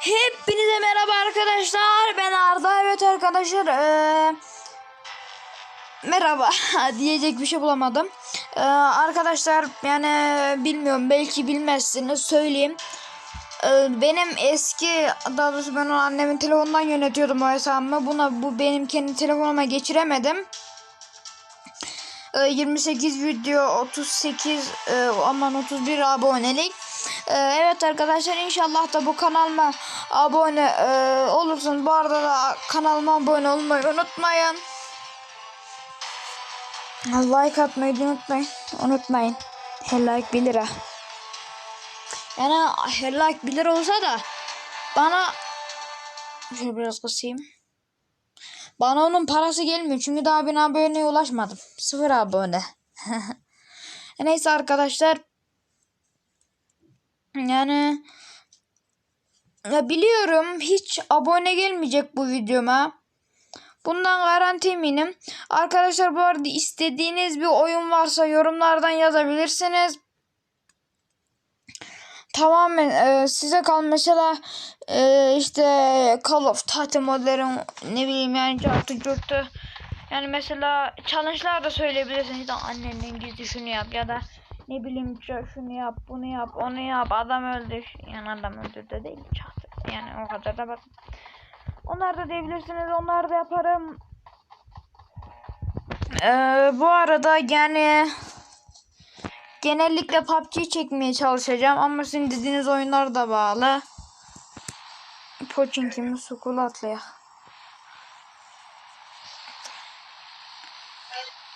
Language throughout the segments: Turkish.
Hepinize merhaba arkadaşlar. Ben Arda. Evet arkadaşlar. eee, merhaba. Diyecek bir şey bulamadım. Eee, arkadaşlar yani bilmiyorum belki bilmezsiniz söyleyeyim. Eee, benim eski daha doğrusu ben onu annemin telefonundan yönetiyordum o hesabımı. Buna bu benim kendi telefonuma geçiremedim. Eee, 28 video 38 eee, aman 31 abonelik. Ee, evet arkadaşlar inşallah da bu kanalıma abone e, olursunuz. Bu arada da kanalıma abone olmayı unutmayın. Like atmayı unutmayın. Unutmayın. Her like 1 lira. Yani her like 1 lira olsa da bana şöyle biraz kısayım. Bana onun parası gelmiyor çünkü daha bin aboneye ulaşmadım. Sıfır abone. Neyse arkadaşlar yani ya biliyorum hiç abone gelmeyecek bu videoma. Bundan garanti eminim. Arkadaşlar bu arada istediğiniz bir oyun varsa yorumlardan yazabilirsiniz. Tamamen e, size kal mesela e, işte Call of Duty Modern ne bileyim yani cartı curtu yani mesela challenge'lar da söyleyebilirsiniz. İşte annenin gizli şunu yap ya da ne bileyim şu- şunu yap bunu yap onu yap. Adam öldü. Yani adam öldü de değil çarptı. yani o kadar da bak. Onlar da diyebilirsiniz onlar da yaparım. Ee, bu arada yani genellikle PUBG çekmeye çalışacağım ama sizin dediğiniz oyunlar da bağlı. Pochinki mi Sukul atlaya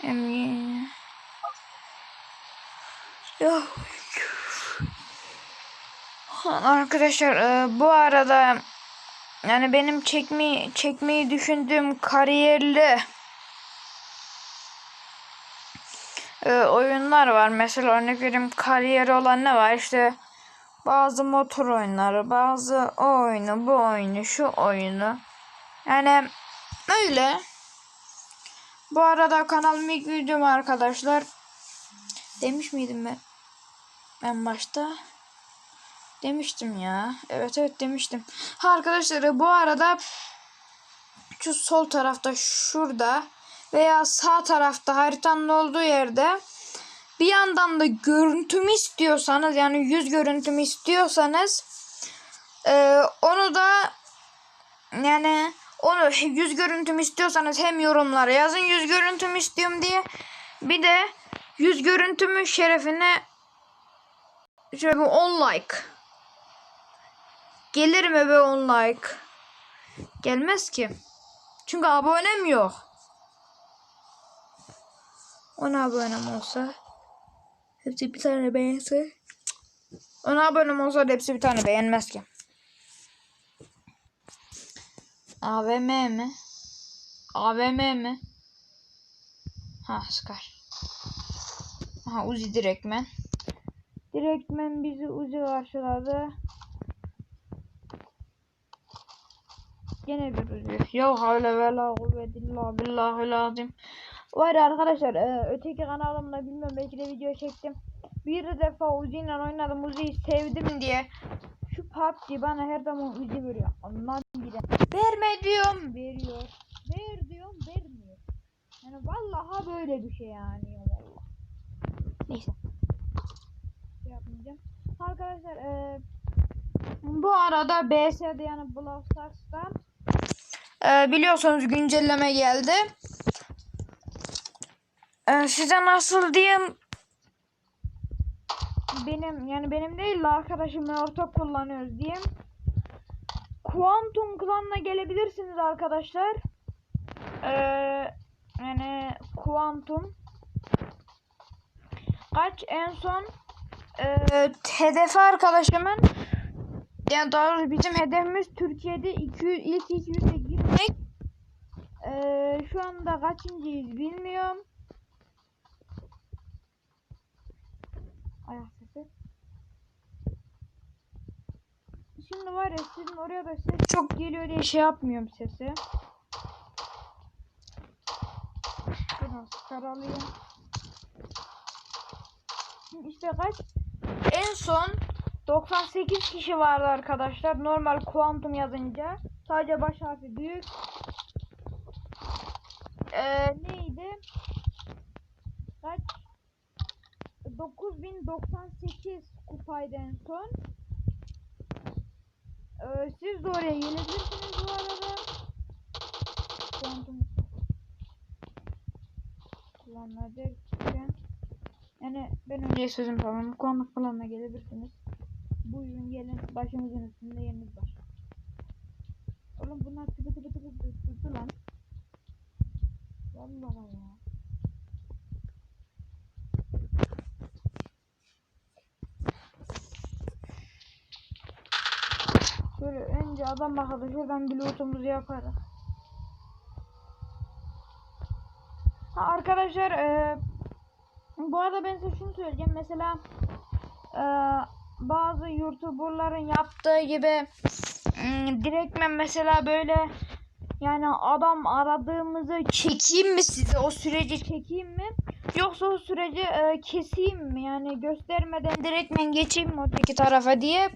Emre Ya. Arkadaşlar e, bu arada yani benim çekmeyi çekmeyi düşündüğüm kariyerli e, oyunlar var. Mesela örnek vereyim kariyeri olan ne var? İşte bazı motor oyunları, bazı o oyunu, bu oyunu, şu oyunu. Yani öyle. Bu arada kanalım ilk videom arkadaşlar. Demiş miydim ben? En başta. Demiştim ya. Evet evet demiştim. Ha arkadaşlar bu arada şu sol tarafta şurada veya sağ tarafta haritanın olduğu yerde bir yandan da görüntümü istiyorsanız yani yüz görüntümü istiyorsanız e, onu da yani onu yüz görüntümü istiyorsanız hem yorumlara yazın yüz görüntümü istiyorum diye bir de yüz görüntümü şerefine şöyle bir 10 like gelir mi be 10 like gelmez ki çünkü abonem yok 10 abonem olsa hepsi bir tane beğense 10 abonem olsa da hepsi bir tane beğenmez ki AVM mi? AVM mi? Ha Scar. Aha Uzi direktmen. Direktmen bizi Uzi karşıladı. Gene Uzi. Ya havle ve la kuvvete illa billahi lazım. Var arkadaşlar e, öteki kanalımda bilmiyorum belki de video çektim. Bir defa Uzi ile oynadım Uzi'yi sevdim diye. Şu PUBG bana her zaman Uzi veriyor. Ondan bile. Verme diyorum. Veriyor. Ver diyorum. Vermiyor. Yani vallahi böyle bir şey yani. Vallahi. Neyse. Şey yapmayacağım. Arkadaşlar e, bu arada BS'de yani Brawl Stars'ta e, biliyorsunuz güncelleme geldi. E, size nasıl diyeyim benim yani benim değil de arkadaşımla ortak kullanıyoruz diyeyim. Quantum Clan'la gelebilirsiniz arkadaşlar. Ee, yani Quantum kaç en son e, hedefi arkadaşımın yani daha doğrusu bizim hedefimiz Türkiye'de 200 ilk 200'e girmek. Ee, şu anda kaçıncıyız bilmiyorum. Ayak sesi. Şimdi var ya sizin oraya da ses çok geliyor diye şey yapmıyorum sesi. Biraz karalayayım. İşte kaç? En son 98 kişi vardı arkadaşlar. Normal kuantum yazınca. Sadece baş harfi büyük. Ee, neydi? Kaç? 9098 kupaydı en son. Ee, siz de oraya gelebilirsiniz bu arada. Kuantum kullanma derken yani ben önce sözüm tamam. Kuantum kullanma gelebilirsiniz. Buyurun gelin başımızın üstünde yeriniz var. Oğlum bunlar tıpı tıpı tıpı tıpı lan. Vallahi ya. Şöyle önce adam bakalım şuradan bir lootumuzu yaparız. Ha, arkadaşlar e, bu arada ben size şunu söyleyeceğim. Mesela e, bazı youtuberların yaptığı gibi ım, direktmen mesela böyle yani adam aradığımızı çekeyim mi size? O süreci çekeyim mi? Yoksa o süreci e, keseyim mi? Yani göstermeden direktmen geçeyim mi öteki tarafa diye?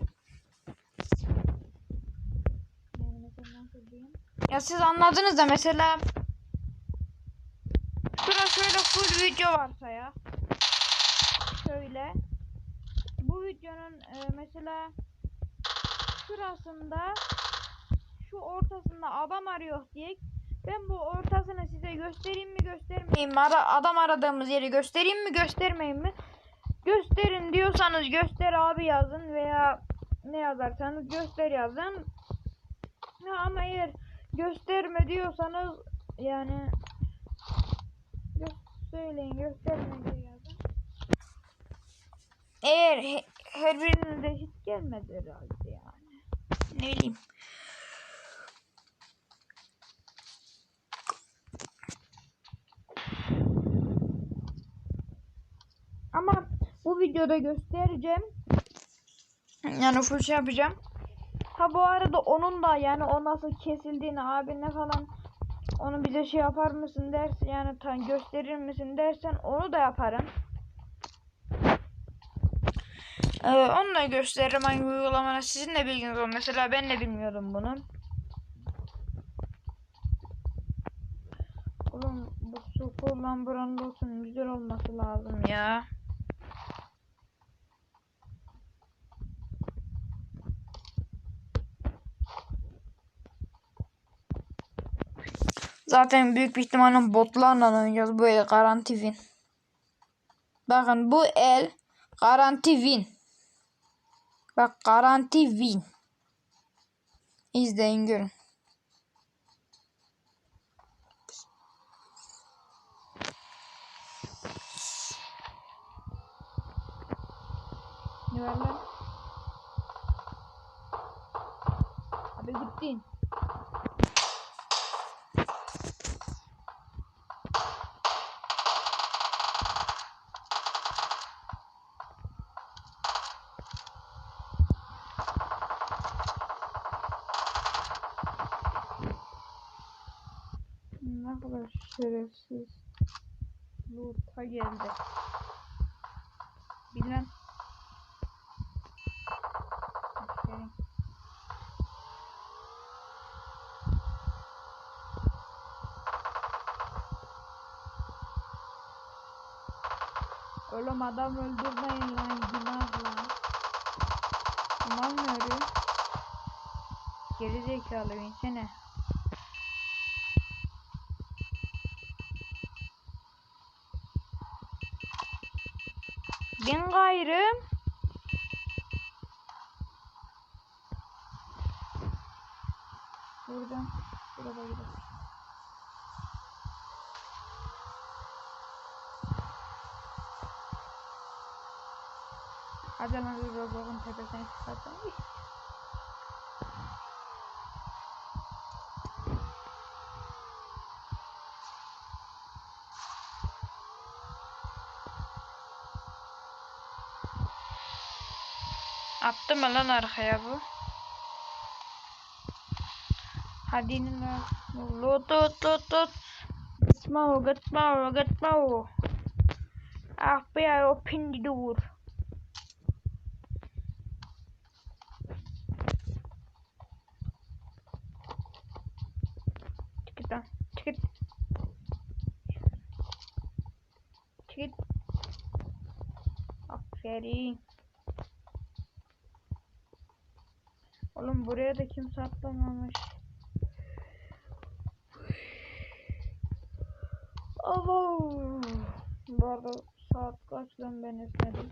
Ya siz anladınız da mesela şurada şöyle full video varsa ya şöyle. Bu videonun e, mesela şurasında şu ortasında adam arıyor diye ben bu ortasını size göstereyim mi göstermeyeyim mi? Ara- adam aradığımız yeri göstereyim mi göstermeyeyim mi? Gösterin diyorsanız göster abi yazın veya ne yazarsanız göster yazın. Ya ama eğer gösterme diyorsanız yani gö- söyleyin gösterme diye yazın. Eğer he- her birinize hiç gelmedi herhalde. Ne bileyim. Ama bu videoda göstereceğim. Yani full şey yapacağım. Ha bu arada onun da yani o nasıl kesildiğini abine falan onu bize şey yapar mısın dersen yani gösterir misin dersen onu da yaparım. Ee, onu da gösteririm hangi uygulamana sizin de bilginiz olur. Mesela ben de bilmiyordum bunu. Oğlum bu su kullan buranın olsun güzel olması lazım ya. Zaten büyük bir ihtimalle botlarla oynayacağız bu el garanti win. Bakın bu el garanti win. Bak garanti win. İzleyin görün. Ne var lan? Abi gittin. Şerefsiz. Loot'a geldi. Bilmem. Aferin. Oğlum adam öldürmeyin lan günah lan. Tamam mı öyle? Geri zekalı insene. Ben gayrım. Buradan burada gidelim. Hadi lan bir Roblox'un tepesine çıkartalım. Attı mı lan arkaya bu? Hadi inin lan. Lot lot lot lot. Gitme gitme gitme. Ah be ya open the door. Çıkıdan. Kimse atlamamış. Abo. Bu arada saat kaç lan ben esnedim.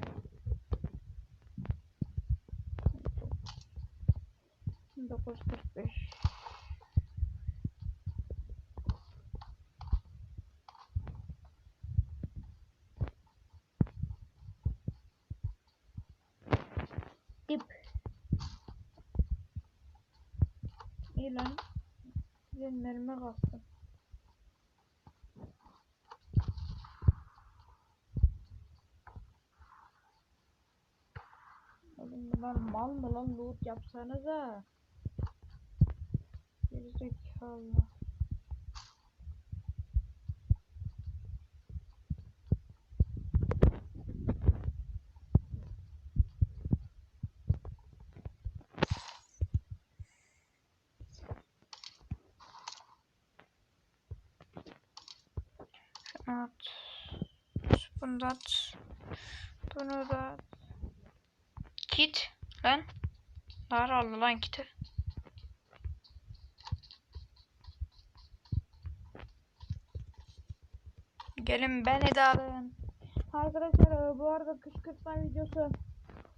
9.45 İp. İyi lan. Ellerime kastım. Oğlum bunlar mal mı lan loot yapsanıza. Gerizekalı. At. Bunu da. Bunu da. Git lan. Dar aldı lan kiti. Gelin beni de alın. Arkadaşlar e, bu arada kışkırtma videosu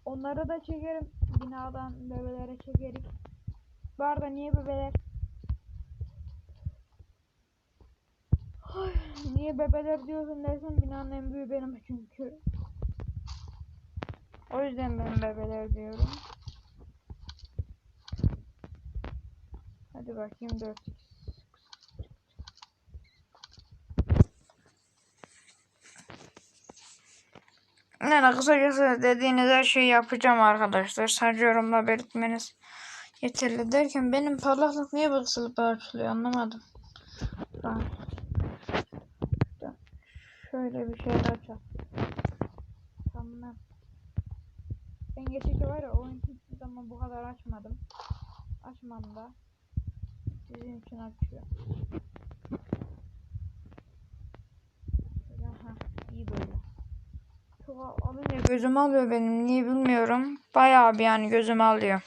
onları da çekerim. Binadan bebelere çekerik. Bu arada niye bebeler? Niye bebeler diyorsun dersen binanın en büyüğü benim çünkü. O yüzden ben bebeler diyorum. Hadi bakayım 4x. Yani kısacası dediğiniz her şeyi yapacağım arkadaşlar. Sadece yorumla belirtmeniz yeterli derken benim parlaklık niye bu kısılıp açılıyor anlamadım. Ben şöyle bir şey açalım. Tamam. Ben geçici var ya oyun hiçbir zaman bu kadar açmadım. Açmam da. Sizin için açıyor. Şöyle ha iyi böyle. Çok alınca gözüm alıyor benim niye bilmiyorum. Bayağı bir yani gözüm alıyor.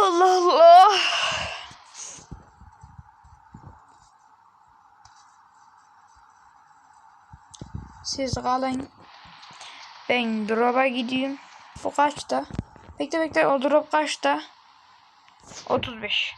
Allah Allah. Siz kalın. Ben drop'a gidiyorum. Bu kaçta? Bekle bekle o drop kaçta? 35.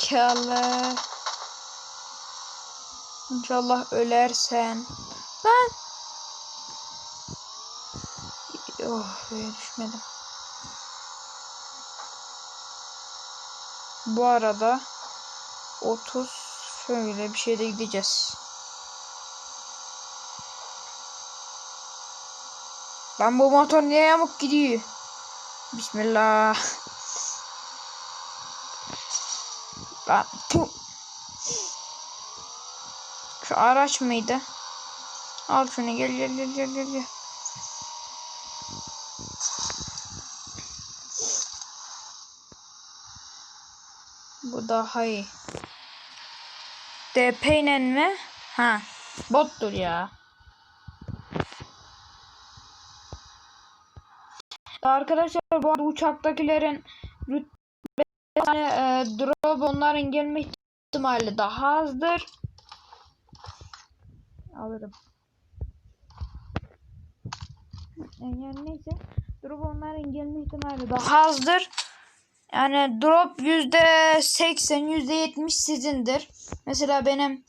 Gerizekalı. İnşallah ölersen. Lan. Oh be düşmedim. Bu arada 30 şöyle bir şeyde gideceğiz. Lan bu motor niye yamuk gidiyor? Bismillah. Puh. Şu araç mıydı? Al şunu gel gel gel gel gel. Bu daha iyi. DP ile mi? Ha. Bottur ya. Arkadaşlar bu uçaktakilerin yani, e, drop onların gelme ihtimali daha azdır. Alırım. Yani neyse. Drop onların gelme ihtimali daha azdır. Yani drop yüzde seksen, yüzde yetmiş sizindir. Mesela benim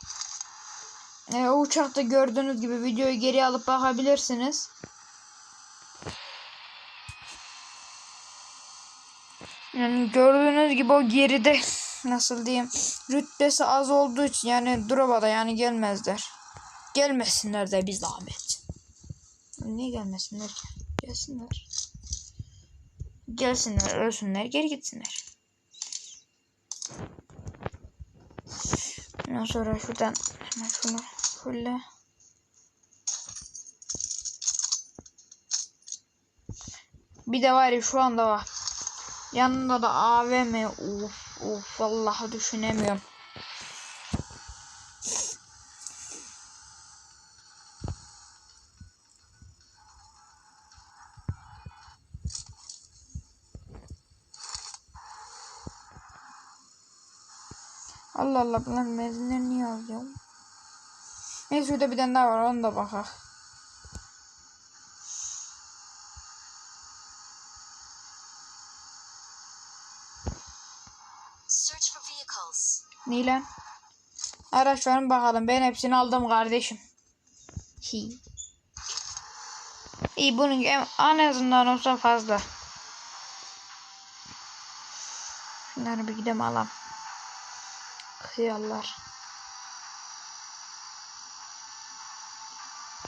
e, o uçakta gördüğünüz gibi videoyu geri alıp bakabilirsiniz. Yani gördüğünüz gibi o geride nasıl diyeyim rütbesi az olduğu için yani Drova'da yani gelmezler. Gelmesinler de bir zahmet. Niye gelmesinler? Gelsinler. Gelsinler, ölsünler, geri gitsinler. Ondan sonra şuradan hemen şunu fulle. Bir de var ya şu anda var. Yanında da AVM. Uf uf vallahi düşünemiyorum. Allah Allah bunlar mezinleri niye yazıyor? Neyse şurada bir tane daha var onu da bakak. Search for vehicles. Ne lan? Araçların bakalım. Ben hepsini aldım kardeşim. Hi. İyi bunun en, azından olsa fazla. Şunları bir gidelim alalım. Kıyarlar.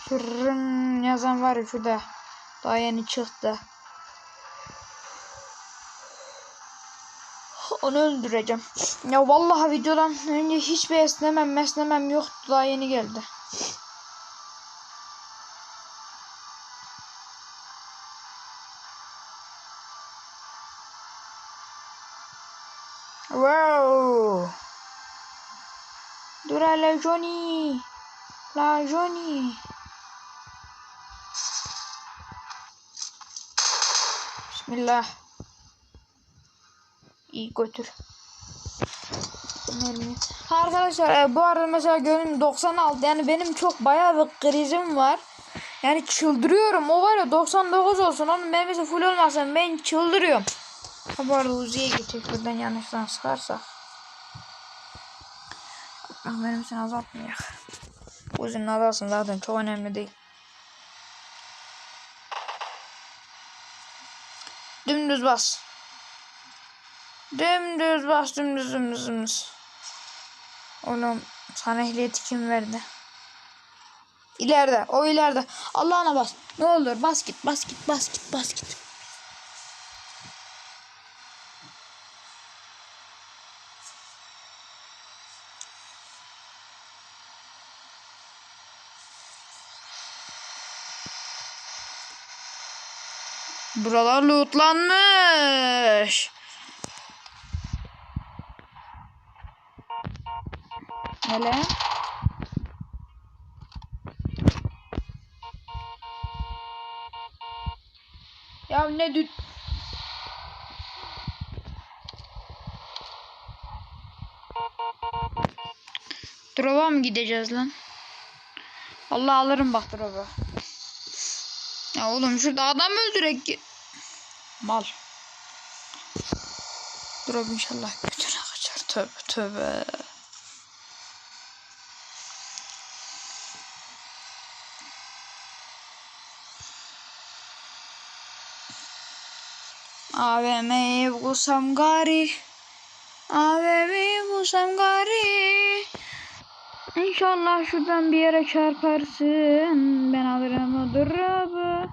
Şırrın yazan var ya şurada. Daha yeni çıktı. Onu öldüreceğim. Ya vallahi videodan önce hiçbir esnemem mesnemem yoktu. Daha yeni geldi. Wow. Dur hele Johnny. La Johnny. Bismillah. İyi götür. Mermi. Arkadaşlar e, bu arada mesela gönlüm 96 yani benim çok bayağı bir krizim var. Yani çıldırıyorum. O var ya 99 olsun. Onun mesela full olmasın ben çıldırıyorum. Ha bu arada Uzi'ye geçecek buradan yanlıştan sıkarsa. Ah, benim için azaltmayacak. Uzi'nin azalsın zaten çok önemli değil. Dümdüz bas. Dümdüz bas dümdüz dümdüz dümdüz. Oğlum sana ehliyeti kim verdi? İleride o ileride. Allah'ına bas. Ne olur bas git bas git bas git bas git. Buralar lootlanmış. Hele. Ya ne düt... Drop'a mı gideceğiz lan? Allah alırım bak drop'u. Ya oğlum şurada adam öldürek. Mal. Drop inşallah götüne kaçar. Tövbe tövbe. AVM'yi bulsam gari. AVM'yi bulsam gari. İnşallah şuradan bir yere çarparsın. Ben alırım o drop'u.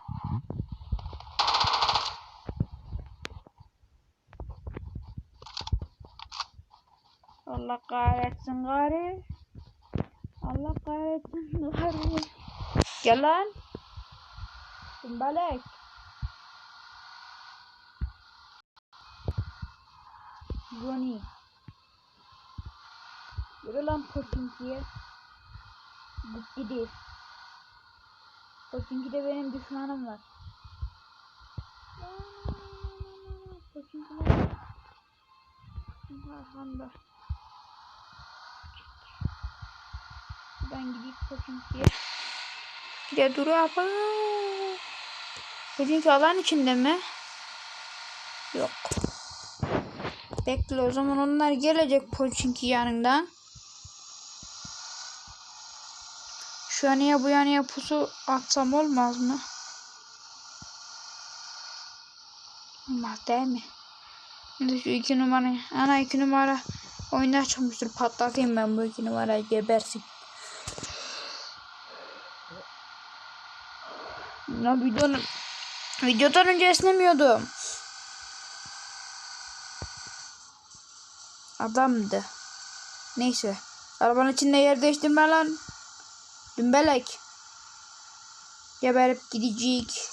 Allah kahretsin gari. Allah kahretsin gari. Gel lan. Kumbalek. Johnny. Yürü lan Poçinki'ye. Değil. Poçinki'de benim düşmanım var. Poçinki ne? Arkamda. Ben gidip Poçinki'ye. Bir de dur abi. Poçinki alan içinde mi? Yok. Bekle o zaman onlar gelecek Poçinki yanında. Şu yanıya bu yanıya pusu atsam olmaz mı? Olmaz değil mi? Şimdi şu iki numara. Ana iki numara oyunda çıkmıştır. Patlatayım ben bu iki numarayı gebersin. Ya videonun videodan önce esnemiyordum. Adamdı. Neyse. Arabanın içinde yer değiştirme lan. Dümbelek. Geberip gidecek.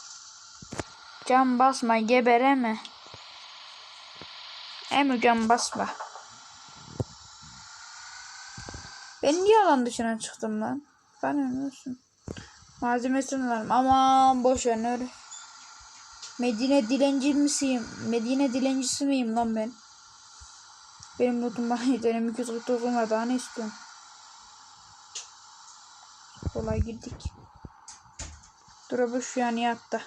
Cam basma gebereme. Emi cam basma. Ben niye alan dışına çıktım lan? Ben ne olsun. Malzemesini alalım. Aman boş ver. Medine dilenci misiyim? Medine dilencisi miyim lan ben? Benim notum bana yeter. M249 var daha ne istiyorum? Kolay girdik. Bu şu an yattı.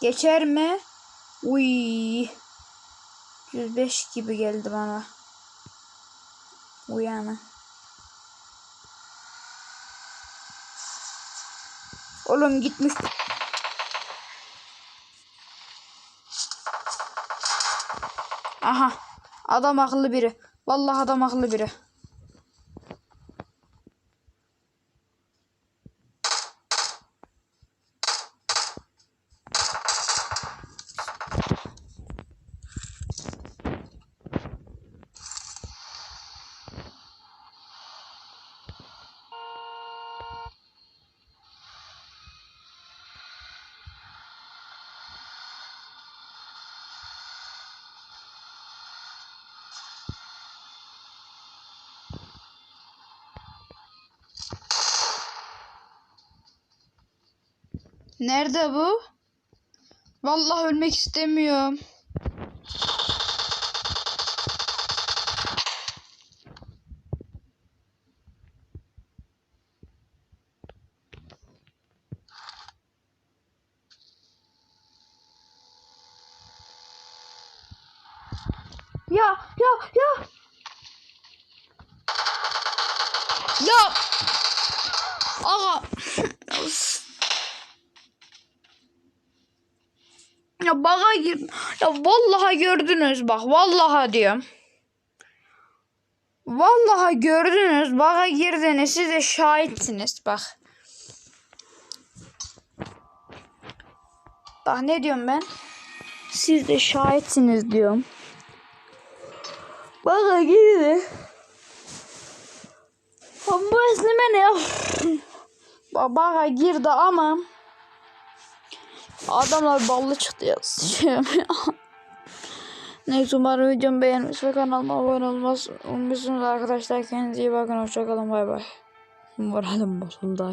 Geçer mi? Uy. 105 gibi geldi bana. Uyanı. Oğlum gitmiş. Aha. Adam akıllı biri. Vallahi adam akıllı biri. Nerede bu? Vallahi ölmek istemiyorum. Ya ya ya. Ya. Aga. Ya baga gir. Ya vallahi gördünüz bak. Vallahi diyorum. Vallahi gördünüz. Baga girdiniz. Siz de şahitsiniz. Bak. Bak ne diyorum ben? Siz de şahitsiniz diyorum. Baga girdi. Ama esneme ne ya? Bak baga girdi ama Adamlar ballı çıktı ya. Neyse umarım videomu beğenmiş ve kanalıma abone olmaz. Unutmuşsunuz arkadaşlar. Kendinize iyi bakın. Hoşçakalın. Bay bay. Moralim bozuldu.